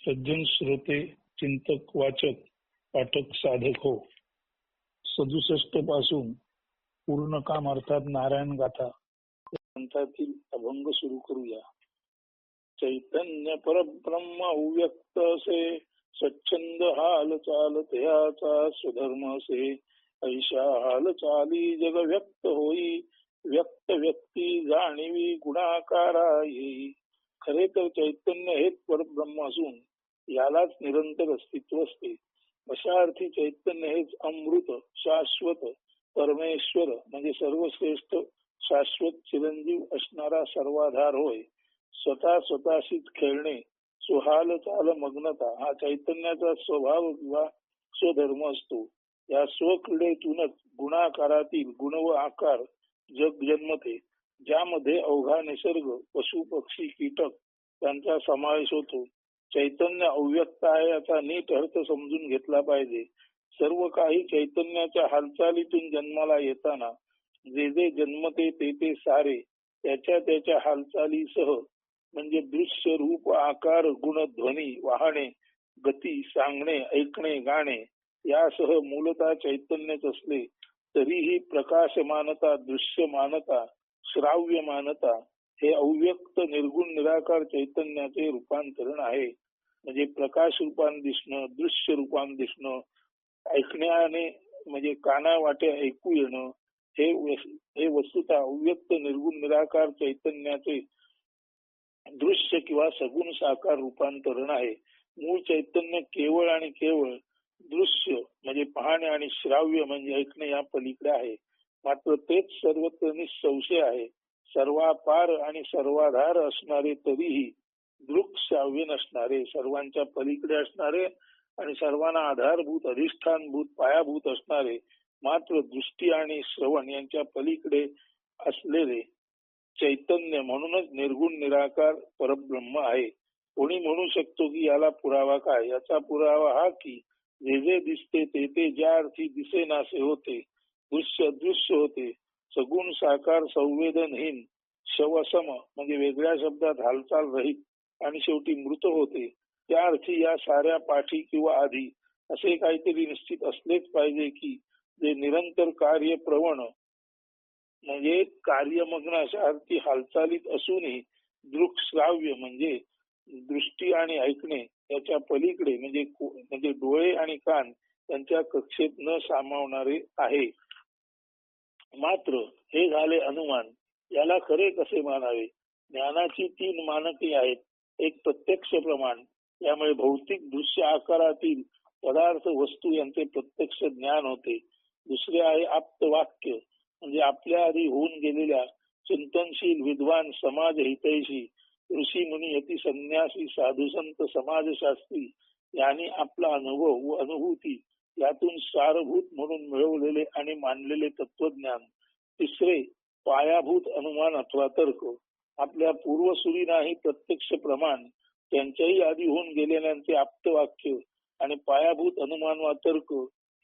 सज्जन श्रोते चिंतक वाचक पाठक साधक हो. सदुसष्टपासून पूर्ण काम अर्थात नारायण गाथा. ग्रंथातील अभंग सुरू करूया. चैतन्य परब्रह्म अव्यक्त असे स्वच्छंद हाल चाल त्याचा स्वधर्म असे. ऐशा हाल चाली जग व्यक्त होई व्यक्त व्यक्ती जाणीवी गुणाकारा येई खरे तर चैतन्य हेच परब्रह्म असून यालाच निरंतर अस्तित्व असते. अशा अर्थी चैतन्य हेच अमृत शाश्वत परमेश्वर म्हणजे सर्वश्रेष्ठ शाश्वत चिरंजीव असणारा सर्वाधार होय. स्वतः स्वतःशीच खेळणे सुहाल चाल मग्नता हा चैतन्याचा स्वभाव किंवा स्वधर्म असतो. या स्वक्रीडेतूनच गुणाकारातील गुण व आकार जग जन्मते ज्यामध्ये अवघा निसर्ग पशु पक्षी कीटक यांचा समावेश होतो. चैतन्य अव्यक्त आहे याचा नीट अर्थ समजून घेतला पाहिजे. सर्व काही चैतन्याच्या हालचालीतून जन्माला येताना जे जे जन्मते ते ते सारे त्याच्या त्याच्या हालचालीसह म्हणजे दृश्य रूप आकार गुण ध्वनी वाहणे गती सांगणे ऐकणे गाणे यासह मूलतः चैतन्यच असले तरीही प्रकाशमानता दृश्यमानता श्राव्य मानता हे अव्यक्त निर्गुण निराकार चैतन्याचे रूपांतरण आहे. म्हणजे प्रकाश रूपान दिसणं दृश्य रूपान दिसणं ऐकण्याने म्हणजे काना वाटे ऐकू येणं हे हे वस्तुता अव्यक्त निर्गुण निराकार चैतन्याचे दृश्य किंवा सगुण साकार रूपांतरण आहे. मूळ चैतन्य केवळ आणि केवळ दृश्य म्हणजे पाहणे आणि श्राव्य म्हणजे ऐकणे या पलीकडे आहे. मात्र तेच सर्वत्र निसंशय आहे. सर्वापार आणि सर्वाधार असणारे तरीही दृक श्राव्य नसणारे सर्वांच्या पलीकडे असणारे आणि सर्वांना आधारभूत अधिष्ठानभूत पायाभूत असणारे मात्र दृष्टी आणि श्रवण यांच्या पलीकडे असलेले चैतन्य म्हणूनच निर्गुण निराकार परब्रह्म आहे. कोणी म्हणू शकतो की याला पुरावा काय? याचा पुरावा हा की जे जे दिसते ते ते ज्या अर्थी दिसेनासे होते दृश्य दृश्य होते सगुण साकार संवेदनहीन शवसम म्हणजे वेगळ्या शब्दात हालचाल रहित आणि शेवटी मृत होते. त्या अर्थी या साऱ्या पाठी किंवा आधी असे काहीतरी निश्चित असलेच पाहिजे की जे निरंतर कार्य प्रवण म्हणजे कार्यमग्न अशा अर्थी हालचालीत असूनही दृक श्राव्य म्हणजे दृष्टी आणि ऐकणे याच्या पलीकडे म्हणजे म्हणजे डोळे आणि कान त्यांच्या कक्षेत न सामावणारे आहे. मात्र हे झाले अनुमान. याला खरे कसे मानावे? ज्ञानाची तीन मानके आहेत. एक प्रत्यक्ष प्रमाण. यामुळे भौतिक दृश्य आकारातील पदार्थ वस्तू यांचे प्रत्यक्ष ज्ञान होते. दुसरे आहे आप्त वाक्य. म्हणजे आपल्या आधी होऊन गेलेल्या चिंतनशील विद्वान समाज हितैषी ऋषी मुनी यती संन्यासी साधुसंत समाजशास्त्री यांनी आपला अनुभव व अनुभूती यातून सारभूत म्हणून मिळवलेले आणि मानलेले तत्वज्ञान तिसरे पायाभूत अनुमान अथवा तर्क. आपल्या पूर्वसुरी नाही प्रत्यक्ष प्रमाण त्यांच्याही आधी होऊन गेलेल्यांचे आप्तवाक्य आणि पायाभूत अनुमान वा तर्क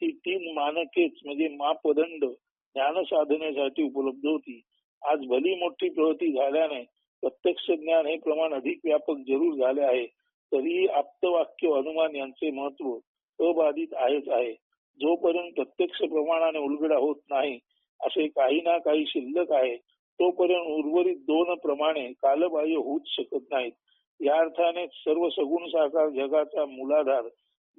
ही तीन मानकेच म्हणजे मापदंड ज्ञान साधनेसाठी उपलब्ध होती. आज भली मोठी प्रगती झाल्याने प्रत्यक्ष ज्ञान हे प्रमाण अधिक व्यापक जरूर झाले आहे. तरीही आप्तवाक्य अनुमान यांचे महत्त्व अबाधित आहेच आहे. जोपर्यंत प्रत्यक्ष प्रमाणाने उलगडा होत नाही असे काही ना काही शिल्लक आहे तोपर्यंत उर्वरित दोन प्रमाणे कालबाह्य होऊच शकत नाहीत. या अर्थाने सर्व सगुण साकार जगाचा मुलाधार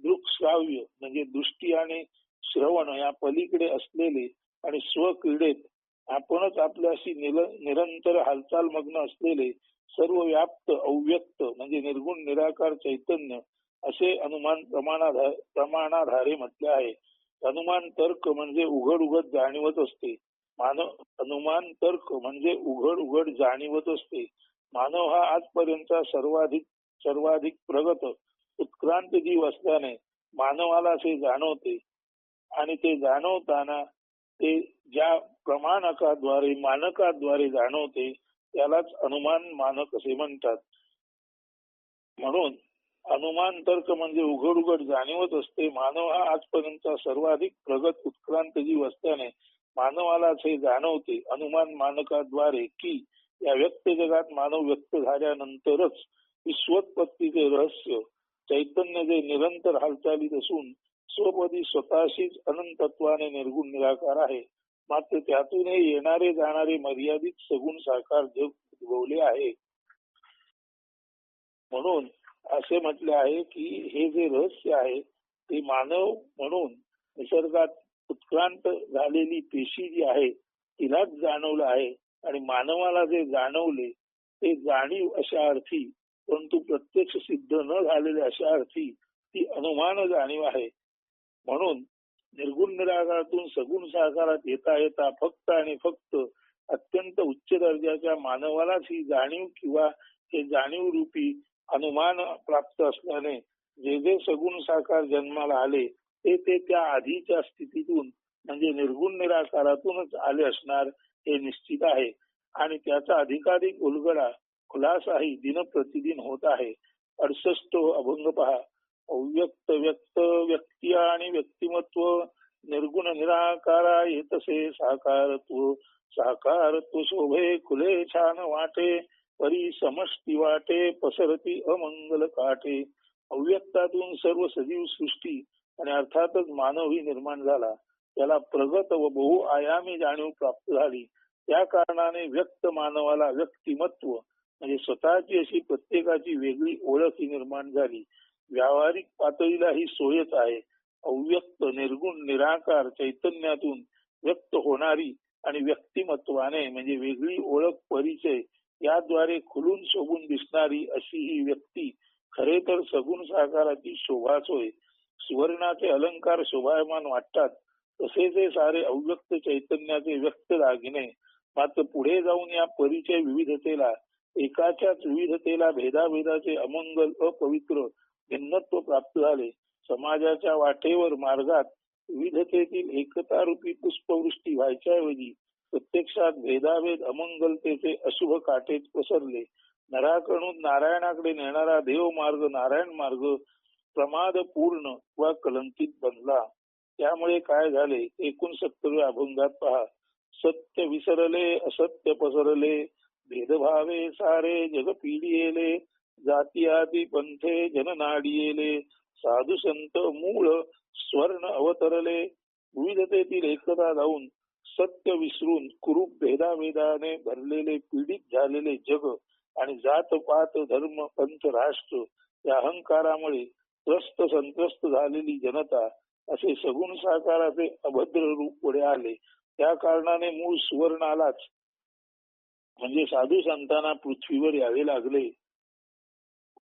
दृक्श्राव्य म्हणजे दृष्टी आणि श्रवण या पलीकडे असलेले आणि स्वक्रीडेत आपणच आपल्याशी निरंतर हालचाल मग्न असलेले सर्व व्याप्त अव्यक्त म्हणजे निर्गुण निराकार चैतन्य असे अनुमान प्रमाणाधार प्रमाणाधारे म्हटले आहे. अनुमान तर्क म्हणजे उघड उघड जाणीवत असते. मानव अनुमान तर्क म्हणजे उघड उघड जाणीवत असते. मानव हा आजपर्यंत सर्वाधिक सर्वाधिक प्रगत उत्क्रांत जीव असल्याने मानवाला असे जाणवते. आणि ते जाणवताना ते ज्या प्रमाणकाद्वारे मानकाद्वारे जाणवते त्यालाच अनुमान मानक असे म्हणतात. म्हणून अनुमान तर्क म्हणजे उघड उघड जाणीवत असते. मानव हा आजपर्यंत सर्वाधिक प्रगत उत्क्रांत जीव असल्याने मानवालाच हे जाणवते. अनुमान मानकाद्वारे की या व्यक्त जगात मानव व्यक्त झाल्यानंतरच विश्वोत्पत्तीचे रहस्य चैतन्य जे निरंतर हालचालीत असून स्वपदी स्वतःशीच अनंतत्वाने निर्गुण निराकार आहे. मात्र त्यातूनही येणारे जाणारे मर्यादित सगुण साकार जग उद्भवले आहे. म्हणून असे म्हटले आहे की हे जे रहस्य आहे ते मानव म्हणून निसर्गात उत्क्रांत झालेली पेशी जी आहे तिलाच जाणवलं आहे. आणि मानवाला जे जाणवले ते जाणीव अशा अर्थी परंतु प्रत्यक्ष सिद्ध न झालेले अशा अर्थी ती अनुमान जाणीव आहे. म्हणून निर्गुण निराकारातून सगुण साकारात येता येता फक्त आणि फक्त अत्यंत उच्च दर्जाच्या मानवालाच ही जाणीव किंवा हे जाणीव रूपी अनुमान प्राप्त असल्याने जे जे सगुण साकार जन्माला आले ते ते त्या आधीच्या स्थितीतून म्हणजे निर्गुण निराकारातूनच आले असणार हे निश्चित आहे. आणि त्याचा अधिकाधिक उलगडा खुलासाही दिन प्रतिदिन होत आहे. अडसष्ट अभंग पहा. अव्यक्त व्यक्त व्यक्ती आणि व्यक्तिमत्व निर्गुण निराकारा येतसे साकारत्व साकारत्व शोभे खुले छान वाटे परी समष्टी वाटे पसरती अमंगल काटे. अव्यक्तातून सर्व सजीव सृष्टी आणि अर्थातच मानवही निर्माण झाला. त्याला प्रगत व बहुआयामी जाणीव प्राप्त झाली. त्या कारणाने व्यक्त मानवाला व्यक्तिमत्व म्हणजे स्वतःची अशी प्रत्येकाची वेगळी ओळख ही निर्माण झाली. व्यावहारिक पातळीला ही सोयच आहे. अव्यक्त निर्गुण निराकार चैतन्यातून व्यक्त होणारी आणि व्यक्तिमत्वाने म्हणजे वेगळी ओळख परिचय याद्वारे खुलून शोभून दिसणारी अशी ही व्यक्ती खरे तर सगुण साकाराची शोभाच होय सुवर्णाचे अलंकार शोभायमान वाटतात तसे ते सारे अव्यक्त चैतन्याचे व्यक्त दागिने मात्र पुढे जाऊन या परिचय विविधतेला एकाच्याच विविधतेला भेदाभेदाचे अमंगल अपवित्र भिन्नत्व प्राप्त झाले. समाजाच्या वाटेवर मार्गात विविधतेतील एकता रूपी पुष्पवृष्टी व्हायच्याऐवजी प्रत्यक्षात भेदाभेद अमंगलतेचे अशुभ काटेत पसरले. नराकडून नारायणाकडे नेणारा देव मार्ग नारायण मार्ग प्रमाद पूर्ण व कलंकित बनला. त्यामुळे काय झाले? एकूण सत्तरव्या अभंगात पहा. सत्य विसरले असत्य पसरले. भेदभावे सारे जग पिढियेले जाती आदी पंथे जननाडियेले. साधू संत मूळ स्वर्ण अवतरले. विविधतेतील एकता जाऊन सत्य विसरून कुरूप भेदाभेदाने भरलेले पीडित झालेले जग आणि जात पात धर्म पंथ राष्ट्र या अहंकारामुळे त्रस्त संत्रस्त झालेली जनता असे सगुण साकाराचे अभद्र रूप पुढे आले. त्या कारणाने मूळ सुवर्णालाच म्हणजे साधू संतांना पृथ्वीवर यावे लागले.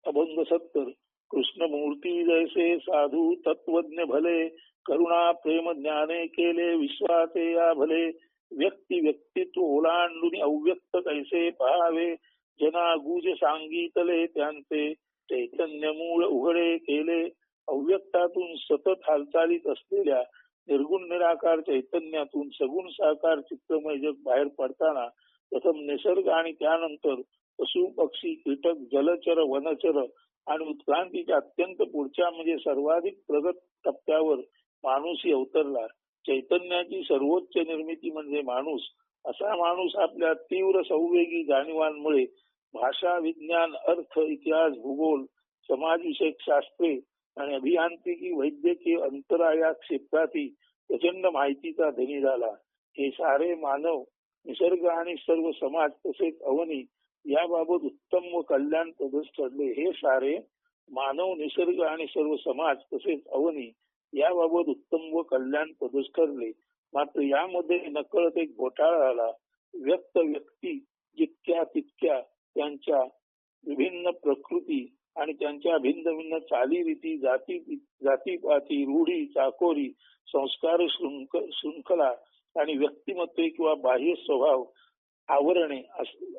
अभंग सत्तर. कृष्ण मूर्ती जैसे साधू तत्वज्ञ भले करुणा प्रेम ज्ञाने केले विश्वाचे या भले व्यक्ती व्यक्तित्व ओलांडून अव्यक्त कैसे पहावे जना गुज सांगितले त्यांचे चैतन्य मूळ उघडे केले अव्यक्तातून सतत हालचालीत असलेल्या निर्गुण निराकार चैतन्यातून सगुण साकार चित्रमय जग बाहेर पडताना प्रथम निसर्ग आणि त्यानंतर पशु पक्षी कीटक जलचर वनचर आणि उत्क्रांतीच्या अत्यंत पुढच्या म्हणजे सर्वाधिक प्रगत टप्प्यावर माणूसही अवतरला. चैतन्याची सर्वोच्च निर्मिती म्हणजे माणूस. असा माणूस आपल्या तीव्र संवेगी जाणीवांमुळे भाषा विज्ञान अर्थ इतिहास भूगोल समाजविषयक शास्त्रे आणि अभियांत्रिकी वैद्यकीय अंतरा या क्षेत्रातील प्रचंड माहितीचा धनी झाला. हे सारे मानव निसर्ग आणि सर्व समाज तसेच अवनी याबाबत उत्तम व कल्याण प्रदेश ठरले. हे सारे मानव निसर्ग आणि सर्व समाज तसेच अवनी याबाबत उत्तम व कल्याण प्रदेश ठरले. मात्र यामध्ये नकळत एक घोटाळा आला. व्यक्त व्यक्ती जितक्या तितक्या त्यांच्या विभिन्न प्रकृती आणि त्यांच्या भिन्न भिन्न चालीरीती जाती जातीपाती रूढी चाकोरी संस्कार शृंखला आणि व्यक्तिमत्व किंवा बाह्य स्वभाव आवरणे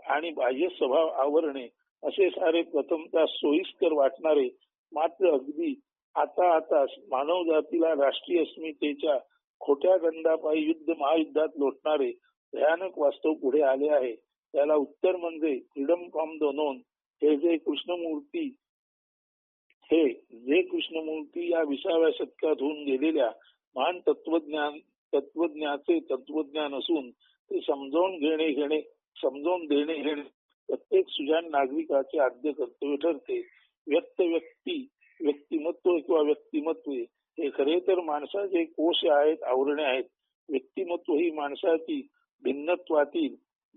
आणि बाह्य स्वभाव आवरणे असे सारे प्रथमतः सोयीस्कर वाटणारे मात्र अगदी आता आता मानव जातीला राष्ट्रीय अस्मितेच्या खोट्या गंडापायी युद्ध महायुद्धात लोटणारे भयानक वास्तव पुढे आले आहे. त्याला उत्तर म्हणजे फ्रीडम फ्रॉम द नोन. हे जे कृष्णमूर्ती हे जे कृष्णमूर्ती या विसाव्या शतकात होऊन गेलेल्या महान तत्वज्ञान तत्वज्ञाचे तत्वज्ञान असून ते समजावून घेणे घेणे समजावून देणे घेणे. प्रत्येक सुजान नागरिकाचे आद्य कर्तव्य ठरते. व्यक्त व्यक्ती व्यक्तिमत्व किंवा व्यक्तिमत्व हे खरे तर माणसाचे कोश आहेत आवरणे आहेत. व्यक्तिमत्व ही माणसाची भिन्नत्वातील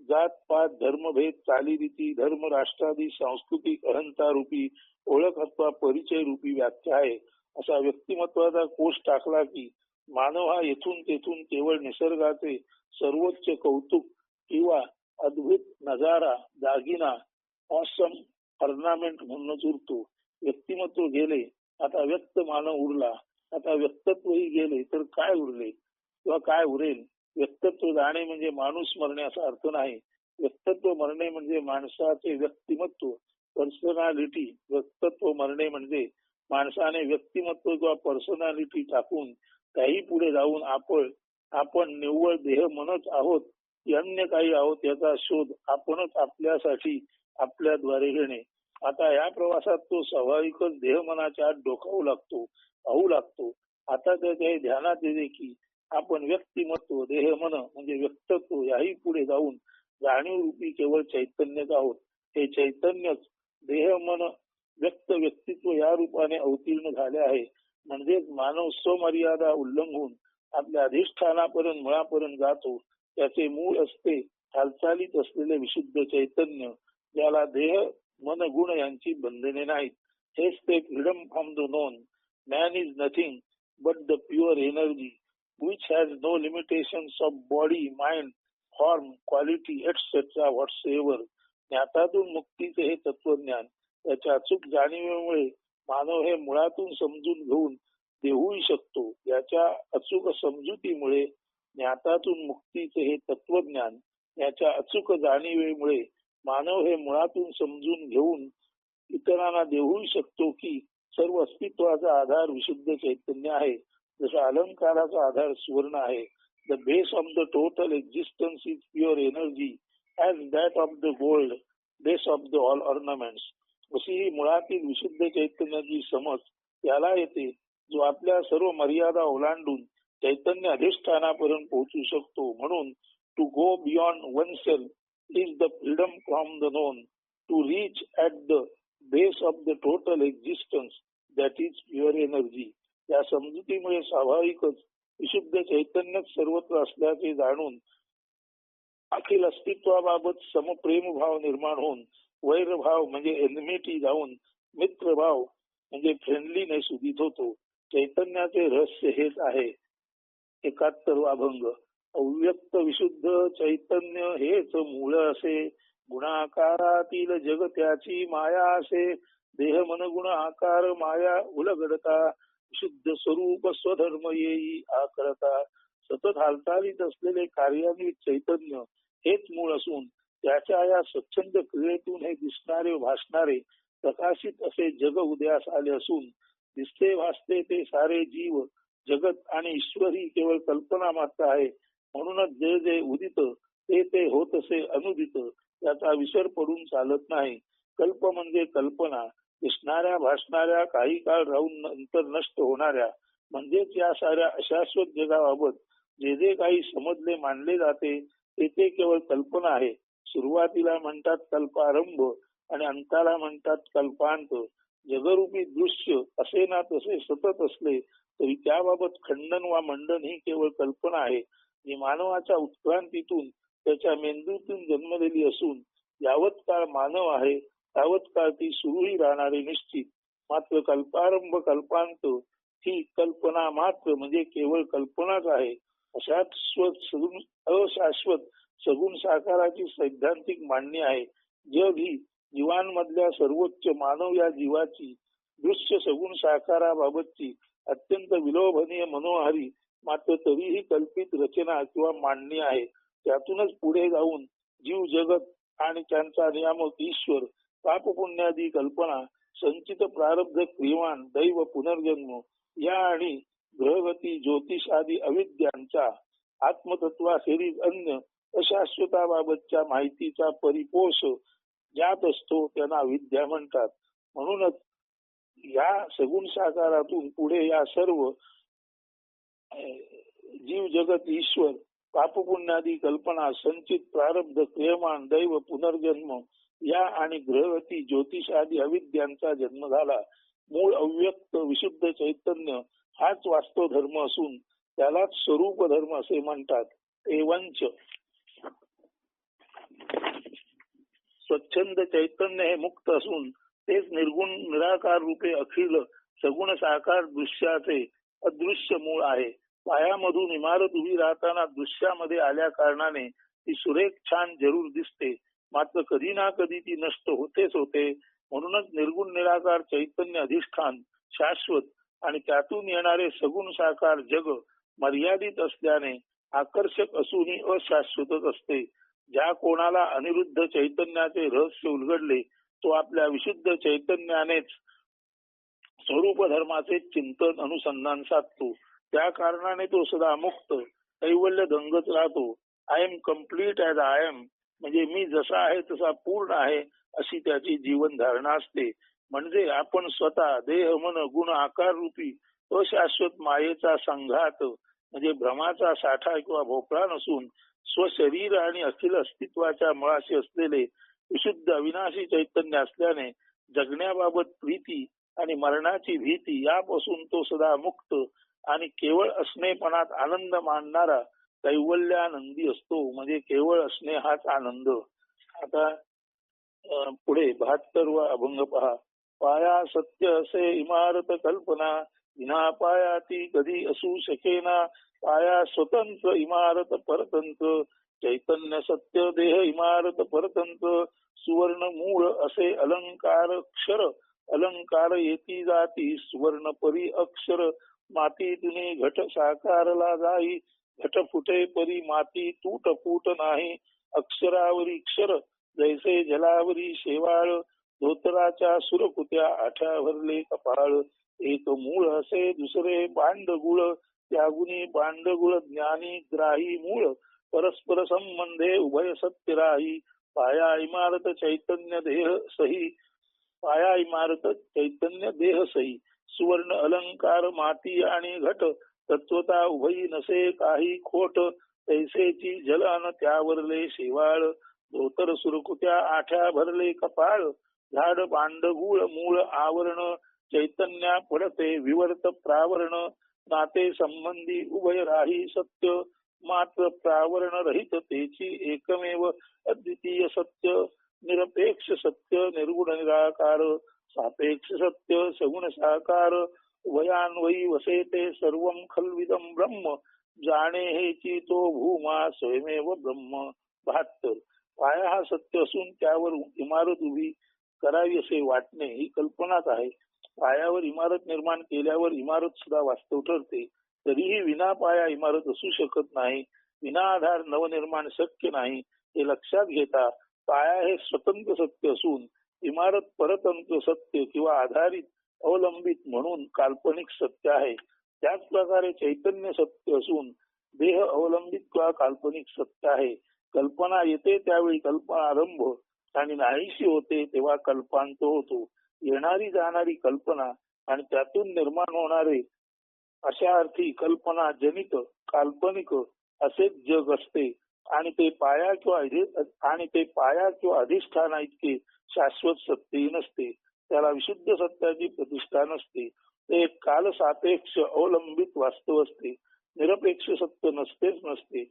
जात पात धर्मभेद चालीरीती धर्म राष्ट्रादी सांस्कृतिक अहंता रूपी ओळख अथवा परिचय रूपी व्याख्या आहे. असा व्यक्तिमत्वाचा कोश टाकला की मानव हा येथून तेथून केवळ निसर्गाचे सर्वोच्च कौतुक किंवा अद्भुत नजारा दागिना ऑसम ऑर्नामेंट म्हणूनच उरतो व्यक्तिमत्व गेले आता व्यक्त मानव उरला. आता व्यक्तत्वही गेले तर काय उरले? किंवा काय उरेल? व्यक्तत्व जाणे म्हणजे माणूस मरणे असा अर्थ नाही. व्यक्तत्व मरणे म्हणजे माणसाचे व्यक्तिमत्व. पर्सनॅलिटी व्यक्तत्व मरणे म्हणजे माणसाने व्यक्तिमत्व किंवा पर्सनॅलिटी टाकून काही पुढे जाऊन आपण आपण निव्वळ देह म्हणत आहोत अन्य काही आहोत याचा शोध आपणच आपल्यासाठी आपल्याद्वारे घेणे. आता या प्रवासात तो स्वाभाविकच देह मनाच्या आत डोकावू लागतो पाहू लागतो. आता त्याच्या ध्यानात येते की आपण व्यक्तिमत्व देह मन म्हणजे व्यक्तत्व याही पुढे जाऊन जाणीव रूपी केवळ चैतन्यच आहोत. हे चैतन्यच देह मन व्यक्त व्यक्तित्व या रूपाने अवतीर्ण झाले आहे. म्हणजे मानव स्वमर्यादा उल्लंघून आपल्या अधिष्ठानापर्यंत मुळापर्यंत जातो त्याचे मूळ असते हालचालीत असलेले विशुद्ध चैतन्य ज्याला देह मन गुण यांची बंधने नाहीत. हेच ते freedom from the known man is nothing but the pure energy which has no limitation of body mind form quality etcetera whatsoever ज्ञातातून मुक्तीचे हे तत्वज्ञान त्याच्या अचूक जाणीवेमुळे मानव हे मुळातून समजून घेऊन देऊही शकतो. याच्या अचूक समजुतीमुळे ज्ञातातून मुक्तीचे हे तत्वज्ञान याच्या अचूक जाणीवेमुळे मानव हे मुळातून समजून घेऊन इतरांना देऊही शकतो की सर्व अस्तित्वाचा आधार विशुद्ध चैतन्य आहे. जसा अलंकाराचा आधार सुवर्ण आहे. The base of the total existence is pure energy as that of the gold base of the all ornaments अशी ही मुळातील विशुद्ध चैतन्याची समज त्याला येते जो आपल्या सर्व मर्यादा ओलांडून चैतन्य अधिष्ठानापर्यंत पोहोचू शकतो. म्हणून to go beyond oneself is the freedom from the known to reach at the base of the total existence that is pure energy या समजुतीमुळे स्वाभाविकच विशुद्ध चैतन्यच सर्वत्र असल्याचे जाणून अखिल अस्तित्वाबाबत समप्रेम भाव निर्माण होऊन वैरभाव म्हणजे एनमिटी जाऊन मित्रभाव म्हणजे फ्रेंडलीनेस उदित होतो. चैतन्याचे रहस्य हेच आहे. एकाहत्तर अभंग. अव्यक्त विशुद्ध चैतन्य हेच मूळ असे. गुणाकारातील जग त्याची माया असे. देह मन गुण आकार माया उलगडता. शुद्ध स्वरूप स्वधर्म येई आकरता. सतत हालचालीत असलेले कार्यान्वित चैतन्य हेच मूळ असून त्याच्या या स्वच्छंद क्रियेतून हे दिसणारे भासणारे प्रकाशित असे जग उदयास आले असून दिसते भासते ते सारे जीव जगत आणि ईश्वरी केवळ कल्पना मात्र आहे. म्हणूनच जे जे उदित ते ते होत असे अनुदित याचा विसर पडून चालत नाही. कल्प म्हणजे कल्पना. दिसणाऱ्या भासणाऱ्या काही काळ राहून नंतर नष्ट होणाऱ्या म्हणजेच या साऱ्या अशाश्वत जगाबाबत जे जे काही समजले मानले जाते ते ते केवळ कल्पना आहे. सुरुवातीला म्हणतात कल्पारंभ आणि अंताला म्हणतात कल्पांत. जगरूपी दृश्य असे ना तसे सतत असले तरी त्याबाबत खंडन वा मंडन ही केवळ कल्पना आहे. जी मानवाच्या उत्क्रांतीतून त्याच्या मेंदूतून जन्मलेली असून यावत काळ मानव आहे यावत काळ ती सुरूही राहणारी निश्चित. मात्र कल्पारंभ कल्पांत ही कल्पना मात्र म्हणजे केवळ कल्पनाच आहे. अशाश्वत अशाश्वत सगुण साकाराची सैद्धांतिक मांडणी आहे. जग ही जीवांमधल्या सर्वोच्च मानव या जीवाची दृश्य सगुण साकाराबाबतची अत्यंत विलोभनीय मनोहारी मात्र तरीही कल्पित रचना किंवा मांडणी आहे. त्यातूनच पुढे जाऊन जीव जगत आणि त्यांचा नियामक ईश्वर पाप पुण्यादी कल्पना संचित प्रारब्ध क्रियवान दैव पुनर्जन्म या आणि ग्रहगती ज्योतिष आदी अविद्यांचा आत्मतत्वाखेरीज अन्य अशाश्वताबाबतच्या माहितीचा परिपोष ज्यात असतो त्यांना विद्या म्हणतात. म्हणूनच या सगुण साकारातून पुढे या सर्व जीव जगत ईश्वर पापपुण्यादी कल्पना संचित प्रारब्ध क्रियमान दैव पुनर्जन्म या आणि ग्रहवती ज्योतिष आदी अविद्यांचा जन्म झाला. मूळ अव्यक्त विशुद्ध चैतन्य हाच वास्तव धर्म असून त्यालाच स्वरूप धर्म असे म्हणतात. एवंच. स्वच्छंद चैतन्य हे मुक्त असून तेच निर्गुण निराकार रूपे अखिल सगुण साकार दृश्याचे अदृश्य मूळ आहे. पायामधून इमारत उभी राहताना दृश्यामध्ये आल्या कारणाने ती सुरेख छान जरूर दिसते. मात्र कधी ना कधी ती नष्ट होतेच होते. म्हणूनच निर्गुण निराकार चैतन्य अधिष्ठान शाश्वत आणि त्यातून येणारे सगुण साकार जग मर्यादित असल्याने आकर्षक असूनही अशाश्वतच असते. ज्या कोणाला अनिरुद्ध चैतन्याचे रहस्य उलगडले तो आपल्या विशुद्ध चैतन्यानेच स्वरूप धर्माचे चिंतन अनुसंधान साधतो. त्या कारणाने तो सदा मुक्त कैवल्य दंगत राहतो. I am complete as I am म्हणजे मी जसा आहे तसा पूर्ण आहे अशी त्याची जीवन धारणा असते. म्हणजे आपण स्वतः देह मन गुण आकार रूपी अशाश्वत मायेचा संघात म्हणजे भ्रमाचा साठा किंवा भोपळा नसून स्वशरीर आणि अखिल अस्तित्वाच्या मुळाशी असलेले विशुद्ध अविनाशी चैतन्य असल्याने जगण्याबाबत प्रीती आणि मरणाची भीती यापासून तो सदा मुक्त आणि केवळ असणेपणात आनंद मानणारा कैवल्यानंदी असतो. म्हणजे केवळ असणे हाच आनंद. आता पुढे बहात्तर व अभंग पहा. पाया सत्य असे इमारत कल्पना विना पाया ती कधी असू शकेना. पाया स्वतंत्र इमारत परतंत्र चैतन्य सत्य देह इमारत परतंत्र सुवर्ण मूळ असे अलंकार क्षर अलंकार येती जाती सुवर्ण परी अक्षर. माती तुने घट साकारला जाई घट फुटे परी माती तूट फूट नाही. अक्षरावरी क्षर जैसे जलावरी शेवाळ. धोतराच्या सुरकुत्या आठ्या भरले कपाळ. एक मूळ असे दुसरे बांडगुळ. त्यागुनी बांडगुळ ज्ञानी ग्राही मूळ. परस्पर संबंधे उभय सत्य राही पाया इमारत चैतन्य देह सही. पाया इमारत चैतन्य देह सही. सुवर्ण अलंकार माती आणि घट. तत्वता उभयी नसे काही खोट. तैसेची जल अन त्यावरले शेवाळ. धोतर सुरकुत्या आठ्या भरले कपाळ. झाड बांडगुळ मूळ आवरण चैतन्या पडते विवर्त प्रावरण नाते संबंधी उभय राही सत्य मात्र प्रावरण रहित तेची एकमेव अद्वितीय सत्य निरपेक्ष सत्य निर्गुण निराकार सापेक्ष सत्य सगुण साकार वयान्वयी वसेते सर्व खलविदम ब्रह्म जाणे हेची तो भूमा स्वयमेव ब्रह्म बहात्तर. पाया हा सत्य असून त्यावर इमारत उभी करावी असे वाटणे ही कल्पनाच आहे. पायावर इमारत निर्माण केल्यावर इमारत सुद्धा वास्तव ठरते. तरीही विना पाया इमारत असू शकत नाही. विना आधार नवनिर्माण शक्य नाही. हे लक्षात घेता पाया हे स्वतंत्र सत्य असून इमारत परतंत्र सत्य किंवा आधारित अवलंबित म्हणून काल्पनिक सत्य आहे. त्याच प्रकारे चैतन्य सत्य असून देह अवलंबित किंवा काल्पनिक सत्य आहे. कल्पना येते त्यावेळी कल्पना आरंभ आणि नाहीशी होते तेव्हा कल्पांत होतो. येणारी जाणारी कल्पना आणि त्यातून निर्माण होणारे अशा अर्थी कल्पना जनित काल्पनिक असेच जग असते. आणि ते पाया किंवा आणि ते पाया किंवा अधिष्ठाना इतके शाश्वत सत्य नसते. त्याला विशुद्ध सत्याची प्रतिष्ठा नसते. ते एक काल सापेक्ष अवलंबित वास्तव असते. निरपेक्ष सत्य नसतेच नसते.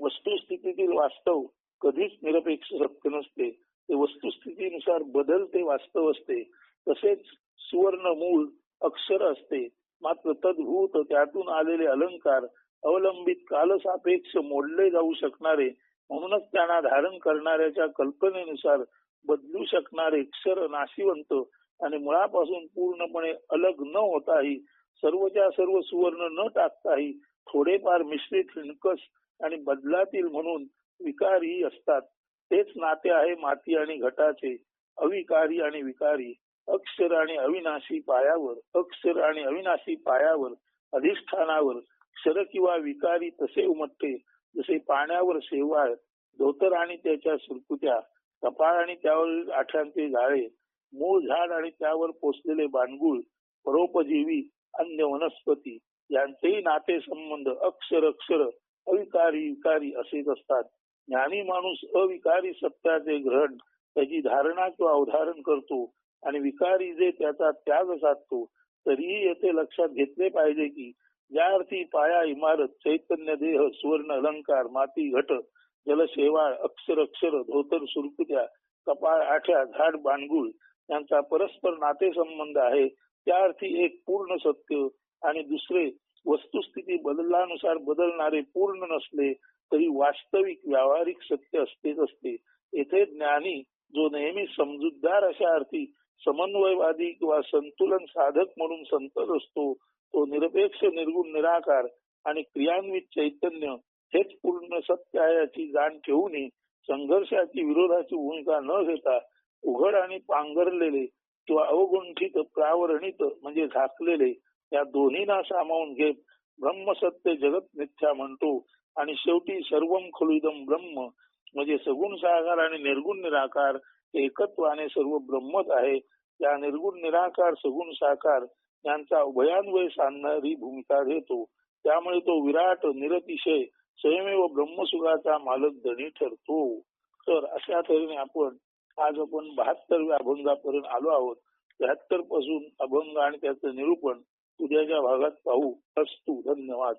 वस्तुस्थितीतील वास्तव कधीच निरपेक्ष सत्य नसते. ते वस्तुस्थितीनुसार बदलते वास्तव असते. तसेच सुवर्ण मूळ अक्षर असते. मात्र तद्भूत त्यातून आलेले अलंकार अवलंबित कालसापेक्ष मोडले जाऊ शकणारे म्हणूनच त्यांना धारण करणाऱ्याच्या कल्पनेनुसार बदलू शकणारे क्षर नाशिवंत आणि मुळापासून पूर्णपणे अलग न होताही सर्वच्या सर्व सुवर्ण न टाकताही थोडेफार मिश्रित हिणकस आणि बदलातील म्हणून विकारी असतात. तेच नाते आहे माती आणि घटाचे. अविकारी आणि विकारी. अक्षर आणि अविनाशी पायावर. अक्षर आणि अविनाशी पायावर. अधिष्ठानावर. क्षर किंवा विकारी तसे उमटते जसे पाण्यावर शेवाळ. धोतर आणि त्याच्या सुरकुत्या. कपाळ आणि त्यावर आठ्यांचे जाळे मूळ झाड आणि त्यावर पोचलेले बांडगुळ परोपजीवी अन्य वनस्पती. यांचेही नाते संबंध अक्षर अक्षर. अविकारी विकारी असेच असतात. ज्ञानी माणूस अविकारी सत्याचे ग्रहण त्याची धारणा किंवा अवधारण करतो आणि विकारी जे त्याचा त्याग साधतो तरीही येथे लक्षात घेतले पाहिजे की ज्या अर्थी पाया इमारत चैतन्य देह सुवर्ण अलंकार माती घट जलशेवाळ अक्षर अक्षर धोतर सुरकुत्या कपाळ आठ्या झाड बांडगुळ यांचा परस्पर नातेसंबंध आहे त्या अर्थी एक पूर्ण सत्य आणि दुसरे वस्तुस्थिती बदलानुसार बदलणारे पूर्ण नसले तरी वास्तविक व्यावहारिक सत्य असतेच असते. येथे ज्ञानी जो नेहमी समजूतदार अशा अर्थी समन्वयवादी किंवा संतुलन साधक म्हणून संतत असतो तो निरपेक्ष निर्गुण निराकार आणि क्रियान्वित चैतन्य हेच पूर्ण सत्य आहे याची जाण ठेवूनही संघर्षाची विरोधाची भूमिका न घेता उघड आणि पांघरलेले किंवा अवगुंठित प्रावरणित म्हणजे झाकलेले या दोन्हीना सामावून घेत ब्रह्मसत्य जगत मिथ्या म्हणतो. आणि शेवटी सर्वम खलुदम ब्रह्म. म्हणजे सगुण साकार आणि निर्गुण निराकार एकत्वाने सर्व ब्रह्मच आहे. या निर्गुण निराकार सगुण साकार यांचा उभयान्वय सांगणारी भूमिका घेतो. त्यामुळे तो विराट निरतिशय स्वयमेव ब्रह्मसुगाचा मालक धनी ठरतो. तर अशा तऱ्हेने आपण आज आपण बहात्तरव्या अभंगापर्यंत आलो आहोत. त्र्याहत्तरपासून अभंग आणि त्याचं निरूपण उद्याच्या भागात पाहू. असतो धन्यवाद.